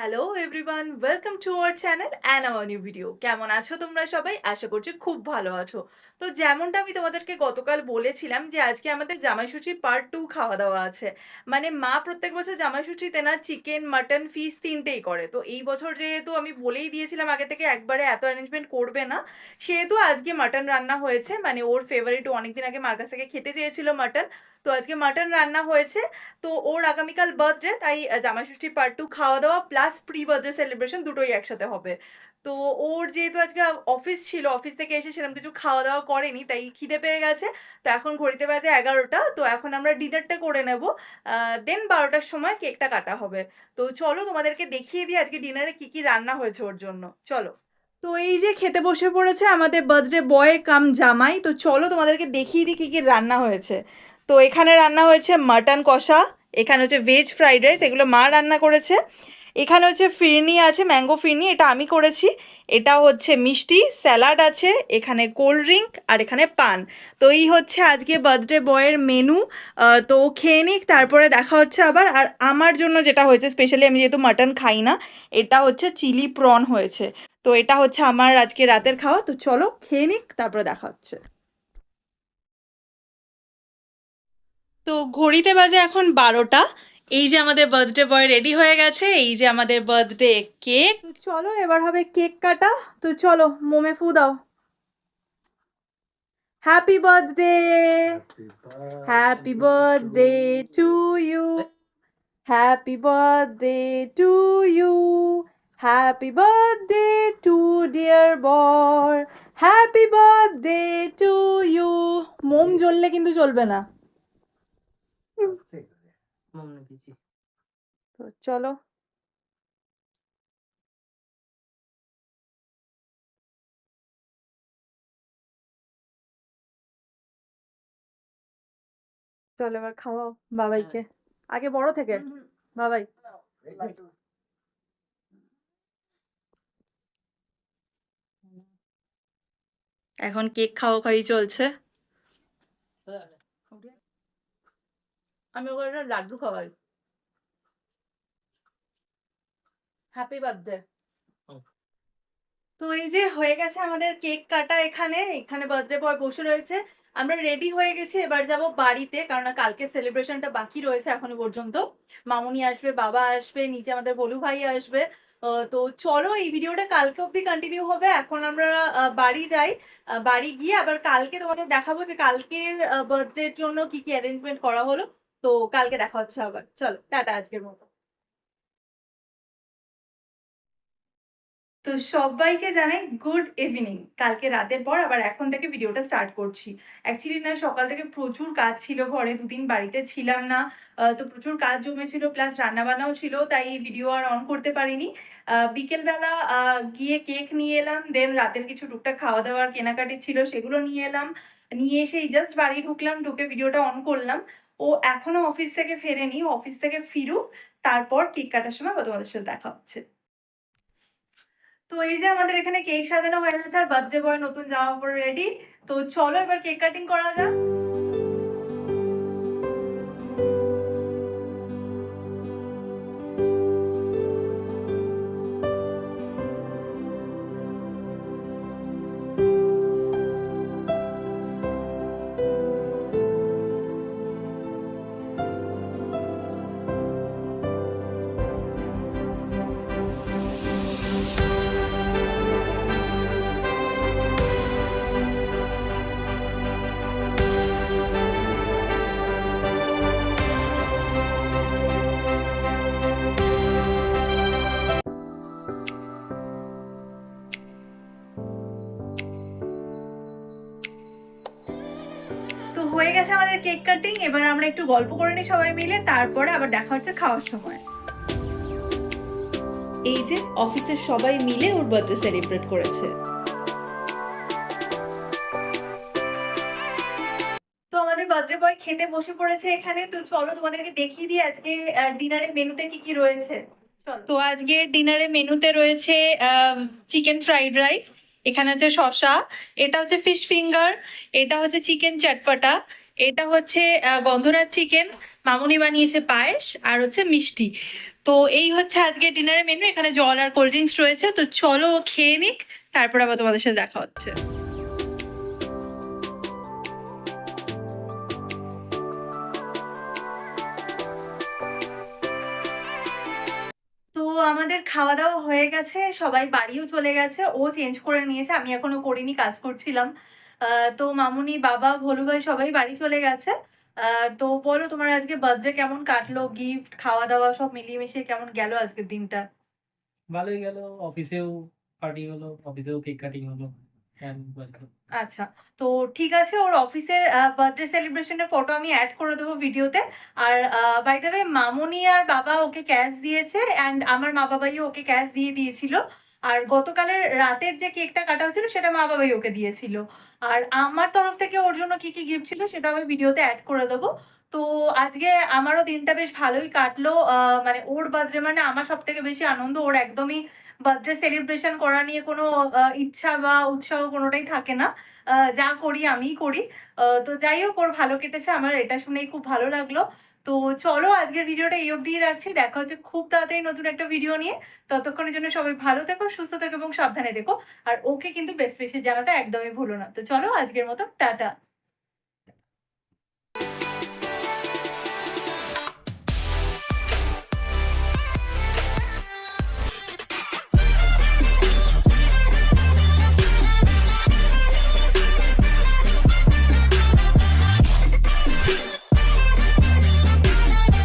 Hello everyone welcome to our channel and our new video কেমন আছো তোমরা সবাই? আশা করছি খুব ভালো আছো। তো যেমনটা আমি তোমাদেরকে গতকাল বলেছিলাম যে আজকে আমাদের জামাইষষ্ঠীর পার্ট টু খাওয়া দাওয়া আছে। মানে মা প্রত্যেক বছর জামাইষষ্ঠীতে না চিকেন মাটন ফিশ তিনটেই করে। তো এই বছর যেহেতু আমি বলেই দিয়েছিলাম আগে থেকে একবারে এত অ্যারেঞ্জমেন্ট করবে না, সেহেতু আজকে মাটন রান্না হয়েছে। মানে ওর ফেভারিট অনেকদিন আগে মার কাছ থেকে খেতে চেয়েছিল মাটন তো আজকে মাটন রান্না হয়েছে। তো ওর আগামীকাল বার্থডে তাই জামাইষষ্ঠী পার্ট টু খাওয়া দাওয়া প্লাস প্রি বার্থডে সেলিব্রেশন দুটোই একসাথে হবে। তো ওর যেহেতু আজকে অফিস ছিল অফিস থেকে এসে সেরকম কিছু খাওয়া দাওয়া করেনি, তাই খিদে পেয়ে গেছে। তো এখন ঘড়িতে বাজে এগারোটা, তো এখন আমরা ডিনারটা করে নেব। দেন বারোটার সময় কেকটা কাটা হবে। তো চলো তোমাদেরকে দেখিয়ে দিই আজকে ডিনারে কি কি রান্না হয়েছে ওর জন্য। চলো। তো এই যে খেতে বসে পড়েছে আমাদের বার্থডে বয় কাম জামাই। তো চলো তোমাদেরকে দেখিয়ে দিই কি কি রান্না হয়েছে। তো এখানে রান্না হয়েছে মাটন কষা, এখানে হচ্ছে ভেজ ফ্রাইড রাইস এগুলো মা রান্না করেছে। এখানে হচ্ছে ফিরনি আছে ম্যাঙ্গো ফিরনি, এটা আমি করেছি। এটা হচ্ছে মিষ্টি স্যালাড আছে, এখানে কোল্ড ড্রিঙ্ক আর এখানে পান। তো এই হচ্ছে আজকে বার্থডে বয়ের মেনু তো খেয়ে নিক, তারপরে দেখা হচ্ছে আবার। আর আমার জন্য যেটা হয়েছে স্পেশালি আমি যেহেতু মাটন খাই না, এটা হচ্ছে চিলি প্রন হয়েছে। তো এটা হচ্ছে আমার আজকে রাতের খাওয়া। তো চলো খেয়ে নিক, তারপরে দেখা হচ্ছে। তো ঘড়িতে বাজে এখন বারোটা। এই যে আমাদের বার্থডে বয় রেডি হয়ে গেছে এই যে আমাদের বার্থডে কেক চলো এবার হবে কেক কাটা। তো চলো মোমে ফু দাও। Happy birthday happy birthday to you happy birthday to you happy birthday to dear বর হ্যাপি বার্থডে টু ইউ মোম জ্বললে কিন্তু চলবে না। তো চলো চলো এবার খাওয়াও বাবাইকে আগে বড় থেকে বাবাই এখন কেক খাওয়া খাওয়াই চলছে আমি ওকে একটা লাড্ডু খাওয়াই। হ্যাপি বার্থডে তো এই যে হয়ে গেছে আমাদের কেক কাটা এখানে এখানে বার্থডে বয় বসে রয়েছে। আমরা রেডি হয়ে গেছি এবার যাব বাড়িতে কারণ কালকে সেলিব্রেশনটা বাকি রয়েছে এখনও পর্যন্ত। মামুনি আসবে বাবা আসবে নিচে আমাদের বলু ভাই আসবে। তো চলো এই ভিডিওটা কালকে অবধি কন্টিনিউ হবে। এখন আমরা বাড়ি যাই। বাড়ি গিয়ে আবার কালকে তোমাদের দেখাবো যে কালকের বার্থডের জন্য কি কি অ্যারেঞ্জমেন্ট করা হলো। তো কালকে দেখা হচ্ছে আবার। চলো, টাটা আজকের মতো। তো সবাইকে জানাই গুড ইভিনিং কালকে রাতের পর আবার এখন থেকে ভিডিওটা স্টার্ট করছি। অ্যাকচুয়ালি না, সকাল থেকে প্রচুর কাজ ছিল ঘরে, দুদিন বাড়িতে ছিলাম না। তো প্রচুর কাজ জমেছিল প্লাস রান্নাবান্নাও ছিল, তাই ভিডিও আর অন করতে পারিনি। বিকেলবেলা গিয়ে কেক নিয়ে এলাম দেন রাতের কিছু টুকটাক খাওয়া দাওয়ার কেনাকাটি ছিল, সেগুলো নিয়ে এলাম। নিয়ে এসে জাস্ট বাড়ি ঢুকলাম, ঢুকে ভিডিওটা অন করলাম। ও এখনও অফিস থেকে ফেরেনি অফিস থেকে ফিরুক, তারপর কেক কাটার সময় তোমাদের সাথে দেখা হচ্ছে। তো এই যে আমাদের এখানে কেক সাজানো হয়ে গেছে, আর বার্থডে বয় নতুন জামা পড়ে রেডি তো চলো এবার কেক কাটিং করা যাক। গেছে আমাদের কেক কাটিং এবার আমরা একটু গল্প করে নিই সবাই মিলে তারপরে আবার দেখা হচ্ছে খাওয়ার সময়। এই যে অফিসের সবাই মিলে ওর বার্থডে সেলিব্রেট করেছে। তো আমাদের বার্থডে বয় খেতে বসে পড়েছে এখানে তো চলো তোমাদেরকে দেখিয়ে দিই আজকে ডিনারের মেনুতে কি কি রয়েছে। তো আজকে ডিনারে মেনুতে রয়েছে চিকেন ফ্রাইড রাইস এখানে হচ্ছে শসা এটা হচ্ছে ফিশ ফিঙ্গার এটা হচ্ছে চিকেন চটপটা এটা হচ্ছে গন্ধরাজ চিকেন মামুনি বানিয়েছে পায়েস আর হচ্ছে মিষ্টি। তো এই হচ্ছে আজকে ডিনারের মেনু এখানে জল আর কোল্ড ড্রিঙ্কস রয়েছে। তো চলো খেয়ে নিক, তারপর আবার তোমাদের সাথে দেখা হচ্ছে। আমাদের খাওয়া দাওয়া হয়ে গেছে, সবাই বাড়িও চলে গেছে। ও চেঞ্জ করে নিয়েছে, আমি এখনও করিনি, কাজ করছিলাম। তো মামুনি বাবা ভোলু ভাই সবাই বাড়ি চলে গেছে। তো বলো তোমার আজকে বার্থডে কেমন কাটলো? গিফট খাওয়া দাওয়া সব মিলিয়ে মিশিয়ে কেমন গেল আজকের দিনটা? ভালোই গেল। অফিসেও পার্টি হলো অফিসেও কেক কাটিং হলো আচ্ছা তো ঠিক আছে ওর অফিসের বার্থডে সেলিব্রেশনের ফটো আমি অ্যাড করে দেবো ভিডিওতে আর বাই দ্য ওয়ে মামুনি আর বাবা ওকে ক্যাশ দিয়েছে অ্যান্ড আমার মা বাবাইও ওকে ক্যাশ দিয়ে দিয়েছিল। আর গতকালের রাতের যে কেকটা কাটা হয়েছিল, সেটা মা বাবাই ওকে দিয়েছিল। আর আমার তরফ থেকে ওর জন্য কি কি গিফট ছিল, সেটা আমি ভিডিওতে অ্যাড করে দেবো। তো আজকে আমারও দিনটা বেশ ভালোই কাটলো। মানে ওর বার্থডে মানে আমার সব থেকে বেশি আনন্দ। ওর একদমই বার্থডে সেলিব্রেশন করা নিয়ে কোনো ইচ্ছা বা উৎসাহ কোনোটাই থাকে না। যা করি আমিই করি। তো যাই হোক, ওর ভালো কেটেছে। আমার এটা শুনেই খুব ভালো লাগল। তো চলো আজকের ভিডিওটা এই অবধি রাখছি। দেখা হচ্ছে খুব তাড়াতাড়ি নতুন একটা ভিডিও নিয়ে। ততক্ষণের জন্য সবাই ভালো থেকো, সুস্থ থেকো এবং সাবধানে দেখো আর ওকে কিন্তু বেস্ট বেশি জানাতে একদমই ভুলো না। তো চলো আজকের মতো, টাটা।